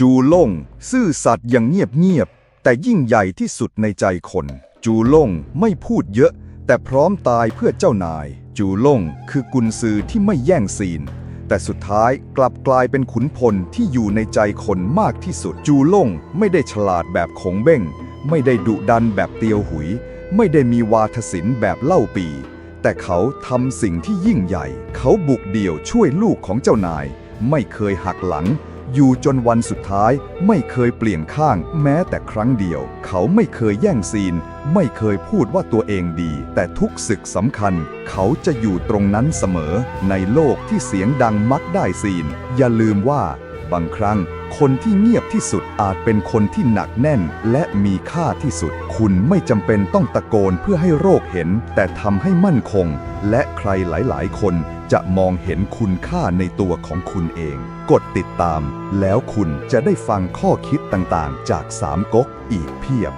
จูล่ง ซื่อสัตย์อย่างเงียบๆแต่ยิ่งใหญ่ที่สุดในใจคน จูล่งไม่พูดเยอะ แต่พร้อมตายเพื่อเจ้านาย จูล่งคือกุนซือที่ไม่แย่งซีน แต่สุดท้ายกลับกลายเป็นขุนพลที่อยู่ในใจคนมากที่สุด จูล่งไม่ได้ฉลาดแบบขงเบ้ง ไม่ได้ดุดันแบบเตียวหุย ไม่ได้มีวาทศิลป์แบบเล่าปี แต่เขาทำสิ่งที่ยิ่งใหญ่ เขาบุกเดี่ยวช่วยลูกของเจ้านาย ไม่เคยหักหลัง อยู่จนวันสุดท้ายไม่เคยเปลี่ยนข้างแม้แต่ครั้งเดียว เขาไม่เคยแย่งซีน ไม่เคยพูดว่าตัวเองดี แต่ทุกศึกสำคัญ เขาจะอยู่ตรงนั้นเสมอ ในโลกที่เสียงดังมักได้ซีน อย่าลืมว่า บางครั้ง คนที่เงียบที่สุดอาจเป็นคนที่หนักแน่น และมีค่าที่สุด คุณไม่จำเป็นต้องตะโกนเพื่อให้โรคเห็น แต่ทำให้มั่นคง และใครหลายๆ คนจะมองเห็นคุณค่าในตัวของคุณเอง กดติดตาม แล้วคุณจะได้ฟังข้อคิดต่างๆ จากสามก๊กอีกเพียบ